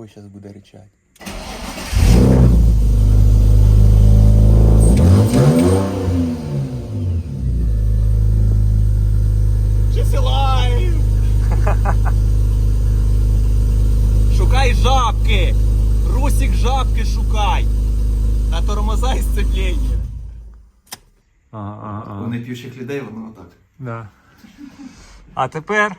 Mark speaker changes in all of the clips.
Speaker 1: Ой, зараз буде ричать.
Speaker 2: Шукай жабки! Русик жабки шукай! На тормоза і сцеплення.
Speaker 1: У неп'ючих людей воно отак.
Speaker 2: Да. А тепер.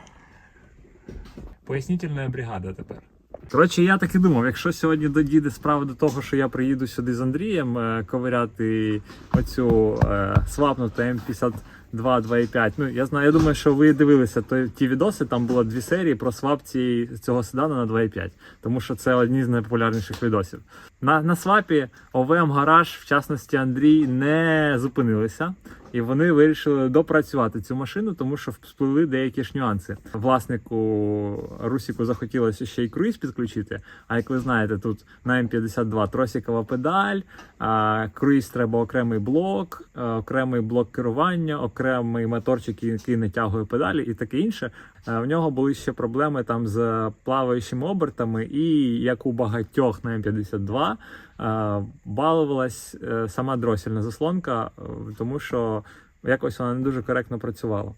Speaker 2: Пояснительна бригада тепер. Коротше, я так і думав, якщо сьогодні додійде справа до того, що я приїду сюди з Андрієм е, ковиряти оцю е, свапнуту М52 2.5. Ну, я знаю, я думаю, що ви дивилися то, ті відоси, там було дві серії про свапці цього седана на 2.5, тому що це одні з найпопулярніших відосів. На, на свапі ОВМ Гараж, в частності Андрій, не зупинилися. І вони вирішили допрацювати цю машину, тому що всплили деякі ж нюанси. Власнику Русіку захотілося ще й круїз підключити. А як ви знаєте, тут на М52 тросикова педаль, а, круїз треба окремий блок, окремий блок керування, окремий моторчик, який натягує педалі і таке інше. А, В нього були ще проблеми там з плаваючими обертами, і як у багатьох на М52 е, балувалась е, сама дросільна заслонка, е, тому що якось вона не дуже коректно працювала.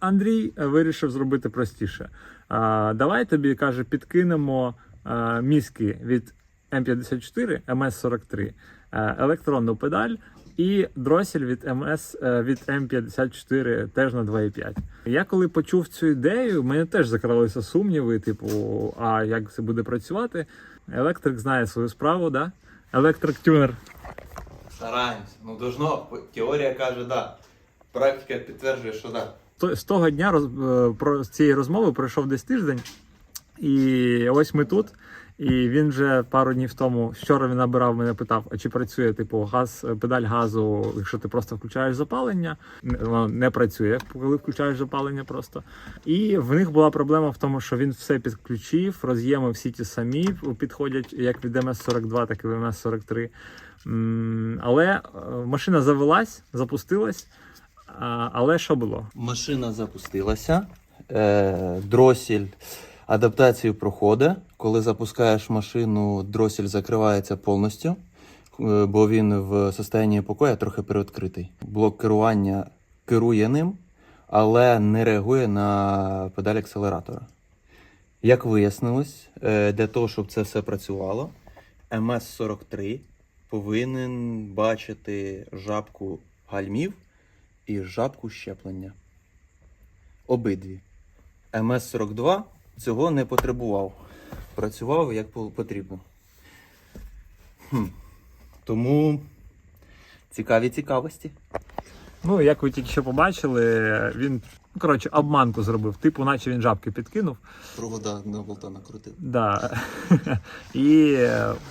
Speaker 2: Андрій е, вирішив зробити простіше. Давай тобі каже, підкинемо е, мізки від М54, МС43, е, електронну педаль і дросель від МС е, від М54 теж на 2,5. Я коли почув цю ідею, в мене теж закралися сумніви, типу, а як це буде працювати? Електрик знає свою справу, да? Електрик тюнер.
Speaker 1: Стараємось. Ну должно, теорія каже, да. Практика підтверджує, що да.
Speaker 2: З того дня роз, е, про з цієї розмови пройшов десь тиждень, і ось ми тут. І він вже пару днів тому вчора він набирав мене, питав, а чи працює типу газ, педаль газу, якщо ти просто включаєш запалення. Воно не працює, коли включаєш запалення просто. І в них була проблема в тому, що він все підключив, роз'єми всі ті самі підходять як від МС-42, так і від МС-43. Але е, машина завелась, запустилась. Але що було?
Speaker 1: Машина запустилася. Е, дросіль адаптацію проходить. Коли запускаєш машину, дросіль закривається повністю, е, бо він в состоянні покоя трохи переоткритий. Блок керування керує ним, але не реагує на педаль акселератора. Як вияснилось, е, для того, щоб це все працювало, МС-43 повинен бачити жабку гальмів і жабку щеплення. Обидві. МС-42 цього не потребував. Працював як потрібно. Хм. Тому цікаві цікавості.
Speaker 2: Ну, як ви тільки що побачили, він ну, коротше обманку зробив. Типу, наче він жабки підкинув.
Speaker 1: Провода на болта накрутив.
Speaker 2: Да. І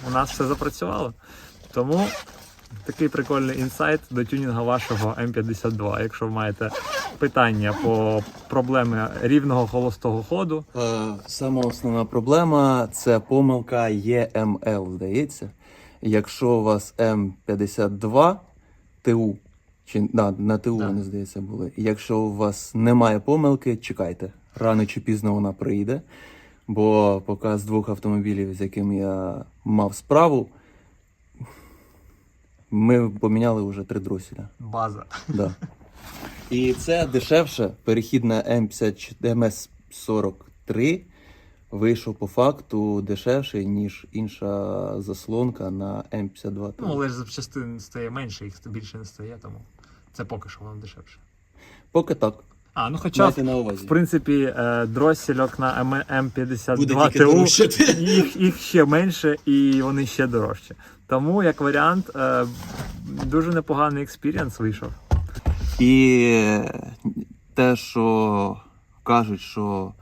Speaker 2: у нас все запрацювало. Тому такий прикольний інсайт до тюнінга вашого М52. Якщо ви маєте питання по проблеми рівного холостого ходу,
Speaker 1: Е, сама основна проблема це помилка ЄМЛ, здається. Якщо у вас М52 ТУ, чи да, на ТУ
Speaker 2: Да.
Speaker 1: вони, здається, були. Якщо у вас немає помилки, чекайте. Рано чи пізно вона прийде. Бо поки з двох автомобілів, з якими я мав справу, ми поміняли вже три дросіля.
Speaker 2: база.
Speaker 1: Да. І це дешевше. Перехід на М54 МС43 вийшов по факту дешевше, ніж інша заслонка на М52.
Speaker 2: Ну, але ж запчастин стає менше, їх більше не стає, тому це поки що воно дешевше.
Speaker 1: Поки так.
Speaker 2: А, ну хоча
Speaker 1: Майте на увазі.
Speaker 2: В принципі, е, дросільок на М-
Speaker 1: Буде
Speaker 2: М52
Speaker 1: тільки
Speaker 2: ТУ їх, їх ще менше і вони ще дорожчі. Тому, як варіант, е, дуже непоганий експірієнс вийшов.
Speaker 1: І те, що кажуть, що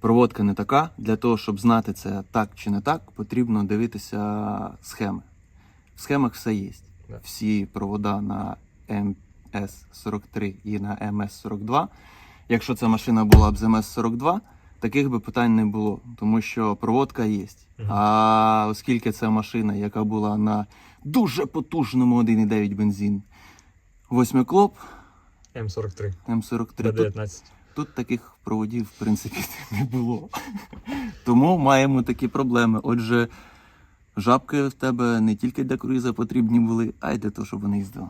Speaker 1: проводка не така, для того, щоб знати це так чи не так, потрібно дивитися схеми. В схемах все є. Всі провода на МС-43 і на МС-42. Якщо ця машина була б з МС-42, таких би питань не було, тому що проводка є. А оскільки це машина, яка була на дуже потужному 1,9 бензин, восьмиклоп,
Speaker 2: М43
Speaker 1: М43.
Speaker 2: до
Speaker 1: Тут
Speaker 2: 19.
Speaker 1: тут таких проводів, в принципі, не було. Тому маємо такі проблеми. Отже, жабки в тебе не тільки для круїза потрібні були, а й для того, щоб вони їздили.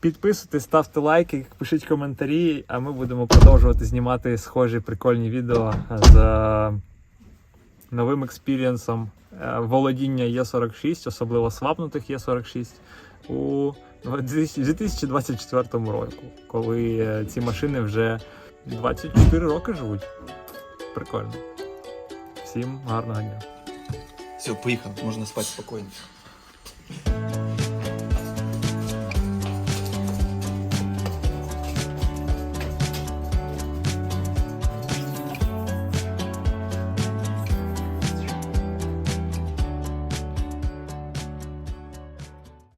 Speaker 2: Підписуйтесь, ставте лайки, пишіть коментарі, а ми будемо продовжувати знімати схожі прикольні відео з новим експірієнсом е, володіння Є46, особливо свапнутих Є46 у 2024 році, коли е, ці машини вже 24 роки живуть. Прикольно. Всім гарного дня.
Speaker 1: Все, поїхав, можна спати спокійно.